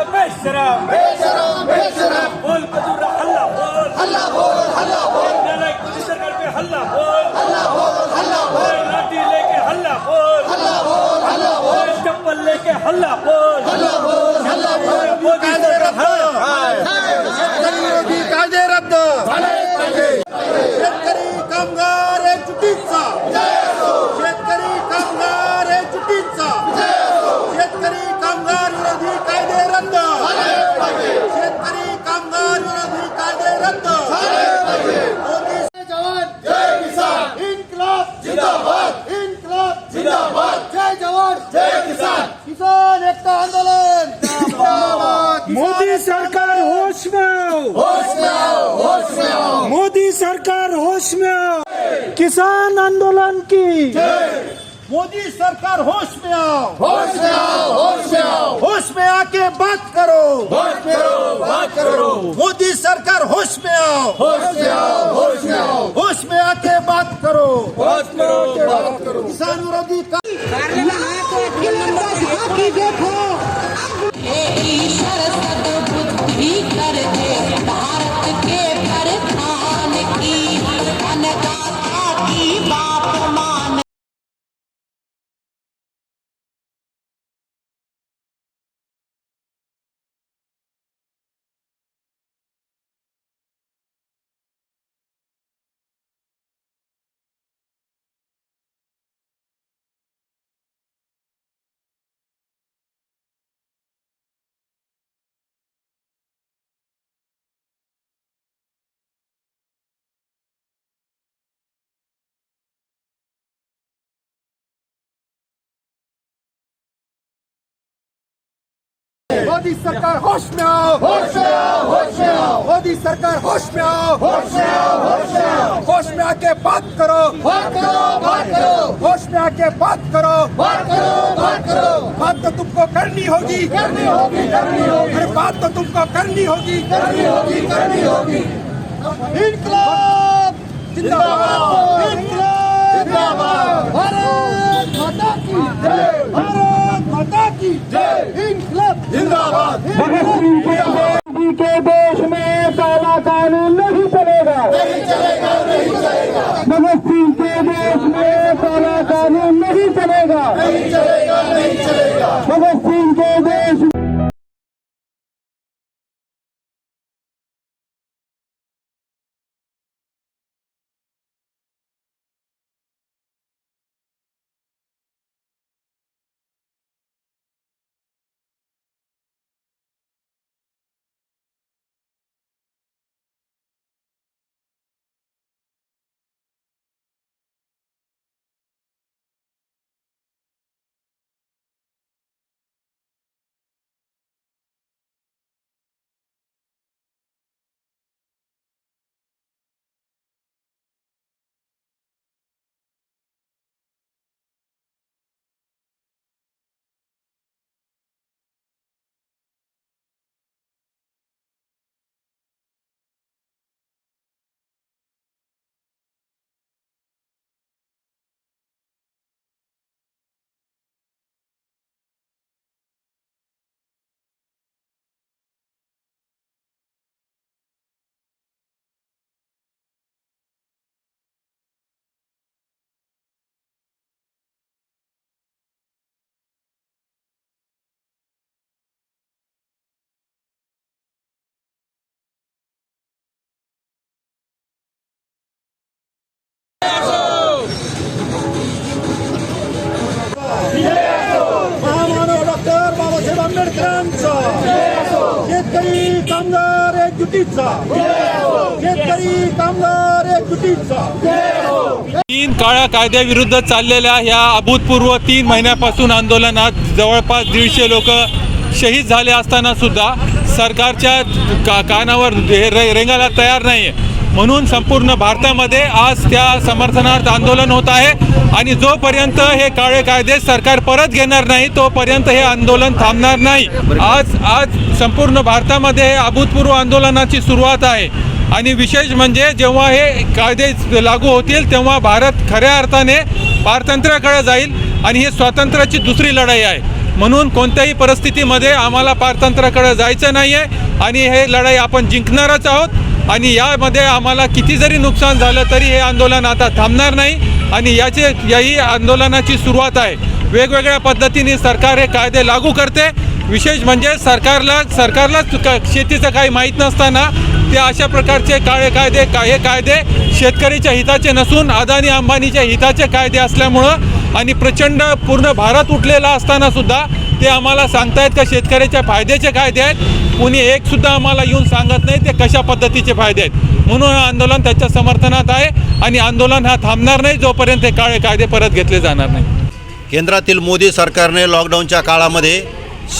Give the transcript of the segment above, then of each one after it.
बेशरम बोल मजूर हल्ला बोल हल्ला बोल हल्ला बोल नालायक मोदी सरकार पे हल्ला बोल रद्द मोदी जवान जय किसान इन्कलाब जिंदाबाद इन्कलाब जिंदाबाद जय जवान जय किसान किसान एकता आंदोलन जिंदाबाद मोदी सरकार होश में आओ। होश में आओ होश में आओ मोदी सरकार होश में आओ। किसान आंदोलन की। मोदी सरकार होश में आओ। होश में आओ होश आके बात करो। बात करो बात करो। मोदी सरकार होश में आओ। होश में आओ होश में आओ। होश में आके बात करो। बात करो बात करो। किसान विरोधी का मोदी सरकार होश में आओ। होश में आओ होश में आओ। मोदी सरकार होश में आओ। होश में आओ होश में आओ। होश में आके बात करो। बात करो बात करो। होश में आके बात करो। बात करो बात करो। बात तो तुमको करनी होगी। करनी होगी करनी होगी। अरे बात तो तुमको करनी होगी। करनी होगी करनी होगी। इनकलाब। जिंदाबाद। इनकलाब। जिंदाबाद भारत माता की जय भारत माता की जय इनकलाब जिंदाबाद भगत सिंह के देश के देश में काला कानून नहीं चलेगा नहीं चलेगा नहीं आंबेडकरांचा शेतकरी कामगार एकजुटीचा. शेतकरी कामगार एकजुटीचा. तीन काळ्या कायद्याविरुद्ध चाललेल्या ह्या अभूतपूर्व तीन महिन्यापासून आंदोलनात जवळपास दीडशे लोक शहीद झाले असताना सुद्धा सरकारच्या का कानावर हे रे रेंगायला तयार नाही आहे म्हणून संपूर्ण भारतामध्ये आज त्या समर्थनार्थ आंदोलन होत आहे. आणि जोपर्यंत हे काळे कायदे सरकार परत घेणार नाही तोपर्यंत हे आंदोलन थांबणार नाही. आज आज संपूर्ण भारतामध्ये हे अभूतपूर्व आंदोलनाची सुरुवात आहे. आणि विशेष म्हणजे जेव्हा हे कायदे लागू होतील तेव्हा भारत खऱ्या अर्थाने पारतंत्र्याकडे जाईल आणि ही स्वातंत्र्याची दुसरी लढाई आहे. म्हणून कोणत्याही परिस्थितीमध्ये आम्हाला पारतंत्र्याकडे जायचं नाही आहे आणि हे लढाई आपण जिंकणारच आहोत. आणि यामध्ये आम्हाला किती जरी नुकसान झालं तरी हे आंदोलन आता थांबणार नाही. आणि याचे याही आंदोलनाची सुरुवात आहे. वेगवेगळ्या पद्धतीने सरकार हे कायदे लागू करते. विशेष म्हणजे सरकारला सरकारलाच क- शेतीचं काही माहीत नसताना ते अशा प्रकारचे काळे कायदे का हे कायदे शेतकरीच्या हिताचे नसून अदानी अंबानीच्या हिताचे कायदे असल्यामुळं आणि प्रचंड पूर्ण भारत उठलेला असताना सुद्धा ते आम्हाला सांगतायत का शेतकऱ्याच्या फायद्याचे कायदे आहेत. कुणी एकसुद्धा आम्हाला येऊन सांगत नाही ते कशा पद्धतीचे फायदे आहेत. म्हणून आंदोलन त्याच्या समर्थनात आहे आणि आंदोलन हा थांबणार नाही जोपर्यंत हे काळे कायदे परत घेतले जाणार नाही. केंद्रातील मोदी सरकारने लॉकडाऊनच्या काळामध्ये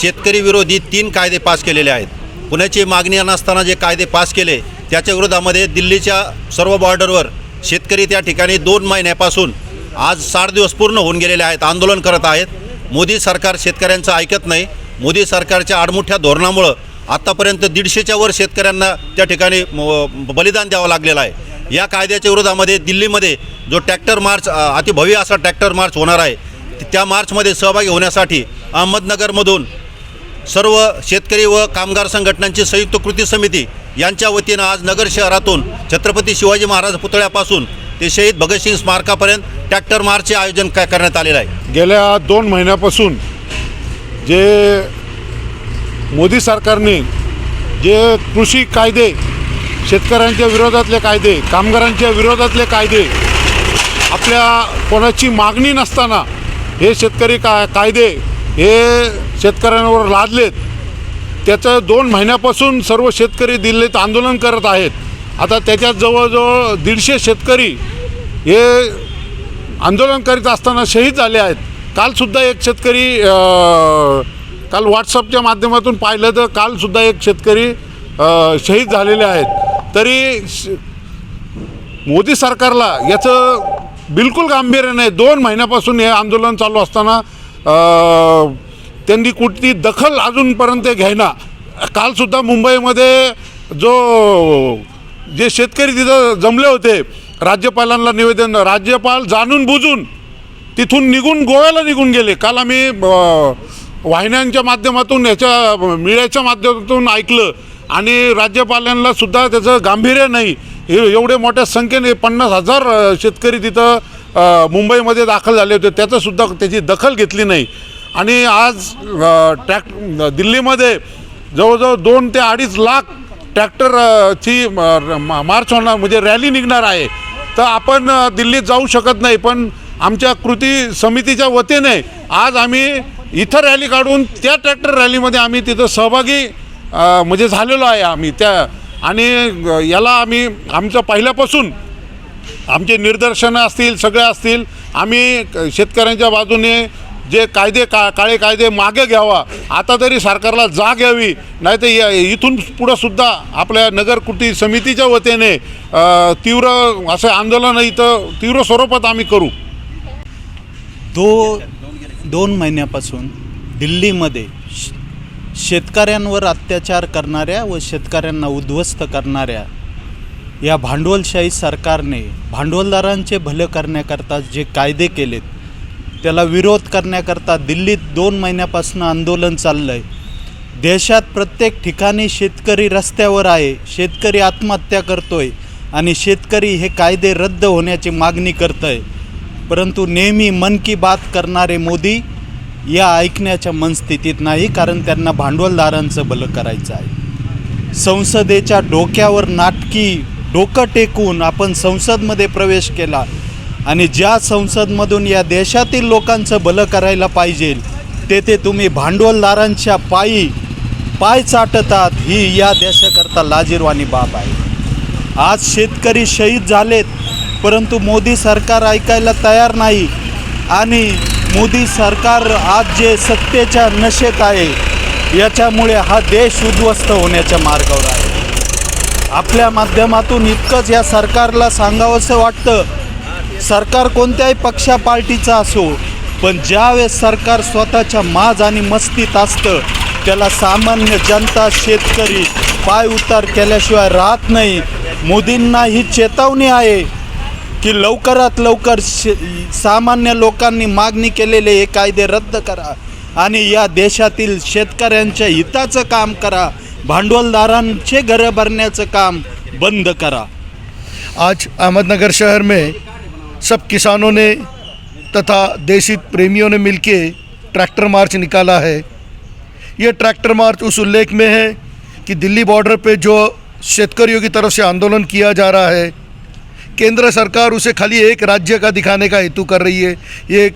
शेतकरी विरोधी तीन कायदे पास केलेले आहेत. पुण्याची मागणी नसताना जे कायदे पास केले त्याच्या विरोधामध्ये दिल्लीच्या सर्व बॉर्डरवर शेतकरी त्या ठिकाणी दोन महिन्यापासून आज साठ दिवस पूर्ण होऊन गेलेले आहेत आंदोलन करत आहेत. मोदी सरकार शेतकऱ्यांचं ऐकत नाही. मोदी सरकारच्या आडमुठ्या धोरणामुळं आत्तापर्यंत दीडशेच्या वर शेतकऱ्यांना त्या ठिकाणी म- बलिदान द्यावं लागलेलं आहे. या कायद्याच्या विरोधामध्ये दिल्लीमध्ये जो ट्रॅक्टर मार्च अतिभव्य असा ट्रॅक्टर मार्च होणार आहे त्या मार्चमध्ये सहभागी होण्यासाठी अहमदनगरमधून सर्व शेतकरी व कामगार संघटनांची संयुक्त कृती समिती यांच्या वतीनं आज नगर शहरातून छत्रपती शिवाजी महाराज पुतळ्यापासून ते शहीद भगतसिंग स्मारकापर्यंत ट्रॅक्टर मार्चचे आयोजन काय करण्यात आलेलं आहे. गेल्या दोन महिन्यापासून जे मोदी सरकारने जे कृषी कायदे शेतकऱ्यांच्या विरोधातले कायदे कामगारांच्या विरोधातले कायदे आपल्या कोणाची मागणी नसताना हे शेतकरी का कायदे हे शेतकऱ्यांवर लादलेत. त्याचं दोन महिन्यापासून सर्व शेतकरी दिल्लीत आंदोलन करत आहेत. आता त्याच्यात जवळजवळ दीडशे शेतकरी हे आंदोलन करीत असताना शहीद झाले आहेत. कालसुद्धा एक शेतकरी काल व्हॉट्सअपच्या माध्यमातून पाहिलं तर कालसुद्धा एक शेतकरी शहीद झालेले आहेत. तरी मोदी सरकारला याचं बिलकुल गांभीर्य नाही. दोन महिन्यापासून हे आंदोलन चालू असताना त्यांनी कुठली दखल अजूनपर्यंत घ्यायना कालसुद्धा मुंबईमध्ये जो जे शेतकरी तिथं जमले होते राज्यपालांना निवेदन राज्यपाल जाणून बुजून तिथून निघून गोव्याला निघून गेले. काल आम्ही वाहिन्यांच्या माध्यमातून याच्या मीडियाच्या माध्यमातून ऐकलं आणि राज्यपालांना सुद्धा त्याचं गांभीर्य नाही. हे एवढे मोठ्या संख्येने पन्नास हजार शेतकरी तिथं मुंबईमध्ये दाखल झाले होते. त्याचंसुद्धा त्याची दखल घेतली नाही. आणि आज ट्रॅक दिल्लीमध्ये जवळजवळ दोन ते अडीच लाख ट्रॅक्टरची मा- मार्च होणार म्हणजे रॅली निघणार आहे. तर आपण दिल्लीत जाऊ शकत नाही पण आमच्या कृती समितीच्या वतीने आज आम्ही इथं रॅली काढून त्या ट्रॅक्टर रॅलीमध्ये आम्ही तिथं सहभागी म्हणजे झालेलो आहे आम्ही. त्या आणि याला आम्ही आमचं पहिल्यापासून आमचे निदर्शनं असतील सगळे असतील आम्ही शेतकऱ्यांच्या बाजूने जे कायदे का काळे कायदे मागे घ्यावा आता तरी सरकारला जाग यावी नाही तर या- इथून पुढं सुद्धा आपल्या नगर समितीच्या वतीने तीव्र असं आंदोलन इथं तीव्र स्वरूपात आम्ही करू. दो दोन महिन्यापासून दिल्लीमध्ये श- शेतकऱ्यांवर अत्याचार करणाऱ्या व शेतकऱ्यांना उद्ध्वस्त करणाऱ्या या भांडवलशाही सरकारने भांडवलदारांचे भलं करण्याकरता जे कायदे केलेत त्याला विरोध करण्याकरता दिल्लीत दोन महिन्यापासून आंदोलन चाललं आहे देशात प्रत्येक ठिकाणी शेतकरी रस्त्यावर आहे शेतकरी आत्महत्या करतो आहे आणि शेतकरी हे कायदे रद्द होण्याची मागणी करत आहे परंतु नेहमी मन की बात करणारे मोदी या ऐकण्याच्या मनस्थितीत नाही कारण त्यांना भांडवलदारांचं भलं करायचं आहे. संसदेच्या डोक्यावर नाटकी डोकं टेकून आपण संसदमध्ये प्रवेश केला आणि ज्या संसदमधून या देशातील लोकांचं भलं करायला पाहिजे तेथे तुम्ही भांडवलदारांच्या पायी पाय चाटतात ही या देशाकरता लाजीरवाणी बाब आहे. आज शेतकरी शहीद झालेत परंतु मोदी सरकार ऐकायला तयार नाही आणि मोदी सरकार आज जे सत्तेच्या नशेत आहे याच्यामुळे हा देश उद्ध्वस्त होण्याच्या मार्गावर आहे. आपल्या माध्यमातून इतकंच या सरकारला सांगावंसं वाटतं सरकार कोणत्याही पक्षा पार्टीचं असो पण ज्यावेळेस सरकार स्वतःच्या माज आणि मस्तीत असतं त्याला सामान्य जनता शेतकरी पाय उतार केल्याशिवाय राहत नाही. मोदींना ही चेतावणी आहे की लवकरात लवकर शे सामान्य लोकांनी मागणी केलेले हे कायदे रद्द करा आणि या देशातील शेतकऱ्यांच्या हिताचं काम करा भांडवलदारांचे घरं भरण्याचं काम बंद करा. आज अहमदनगर शहर में सब किसानों ने तथा देशी प्रेमियों ने मिलके ट्रैक्टर मार्च निकाला है। ये ट्रैक्टर मार्च उस उल्लेख में है कि दिल्ली बॉर्डर पे जो शेतकरियों की तरफ से आंदोलन किया जा रहा है केंद्र सरकार उसे खाली एक राज्य का दिखाने का हेतु कर रही है। ये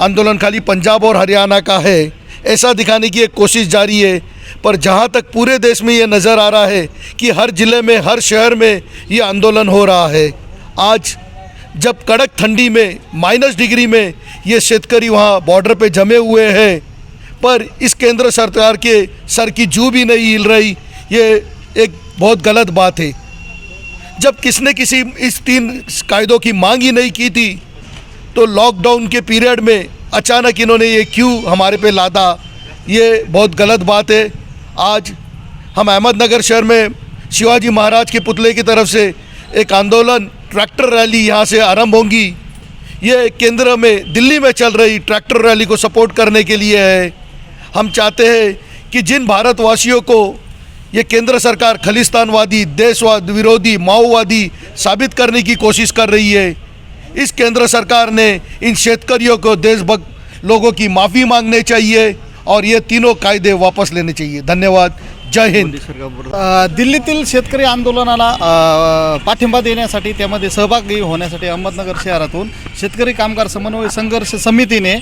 आंदोलन खाली पंजाब और हरियाणा का है। ऐसा दिखाने की एक कोशिश जारी है। पर जहाँ तक पूरे देश में ये नज़र आ रहा है कि हर ज़िले में, हर शहर में ये आंदोलन हो रहा है। आज जब कड़क ठंडी में, माइनस डिग्री में ये शेतकरी वहाँ बॉर्डर पे जमे हुए हैं, पर इस केंद्र सरकार के सर की जू भी नहीं हिल रही, ये एक बहुत गलत बात है। जब किसने किसी इस तीन कायदों की मांग ही नहीं की थी तो लॉकडाउन के पीरियड में अचानक इन्होंने ये क्यों हमारे पे लादा? ये बहुत गलत बात है। आज हम अहमदनगर शहर में शिवाजी महाराज के पुतले की तरफ़ से एक आंदोलन ट्रैक्टर रैली यहाँ से आरंभ होंगी। ये केंद्र में, दिल्ली में चल रही ट्रैक्टर रैली को सपोर्ट करने के लिए है। हम चाहते हैं कि जिन भारतवासियों को ये केंद्र सरकार खलिस्तानवादी देशवाद विरोधी माओवादी साबित करने की कोशिश कर रही है। इस केंद्र सरकार ने इन शेतकरियों को देशभक्त लोगों की माफ़ी मांगनी चाहिए और ये तीनों कायदे वापस लेने चाहिए। धन्यवाद। जय हिंद. दिल्लीतील शेतकरी आंदोलनाला पाठिंबा देण्यासाठी त्यामध्ये सहभागी होण्यासाठी अहमदनगर शहरातून शेतकरी कामगार समन्वय संघर्ष समितीने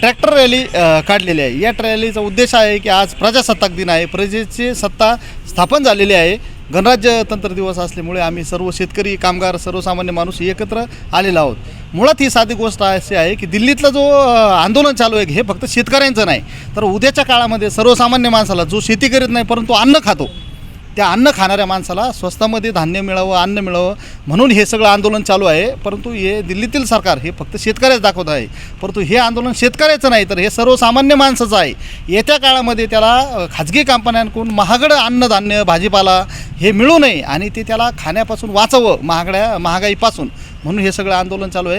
ट्रॅक्टर रॅली काढलेली आहे. या रॅलीचा उद्देश आहे की आज प्रजासत्ताक दिन आहे. प्रजेची सत्ता स्थापन झालेली आहे. गणराज्य तंत्र दिवस असल्यामुळे आम्ही सर्व शेतकरी कामगार सर्वसामान्य माणूस एकत्र आलेलो आहोत. मुळात ही साधी गोष्ट अशी आहे की दिल्लीतला जो आंदोलन चालू आहे हे फक्त शेतकऱ्यांचं नाही. तर उद्याच्या काळामध्ये सर्वसामान्य माणसाला जो शेती करीत नाही परंतु अन्न खातो त्या अन्न खाणाऱ्या माणसाला स्वस्तामध्ये धान्य मिळावं अन्न मिळावं म्हणून हे सगळं आंदोलन चालू आहे. परंतु हे दिल्लीतील सरकार हे फक्त शेतकऱ्याच दाखवत आहे. परंतु हे आंदोलन शेतकऱ्याचं नाही तर हे सर्वसामान्य माणसाचं आहे. येत्या काळामध्ये त्याला खाजगी कंपन्यांकडून महागडं अन्नधान्य भाजीपाला हे मिळू नये आणि ते त्याला खाण्यापासून वाचवं महागड्या महागाईपासून म्हणून हे सगळं आंदोलन चालू आहे.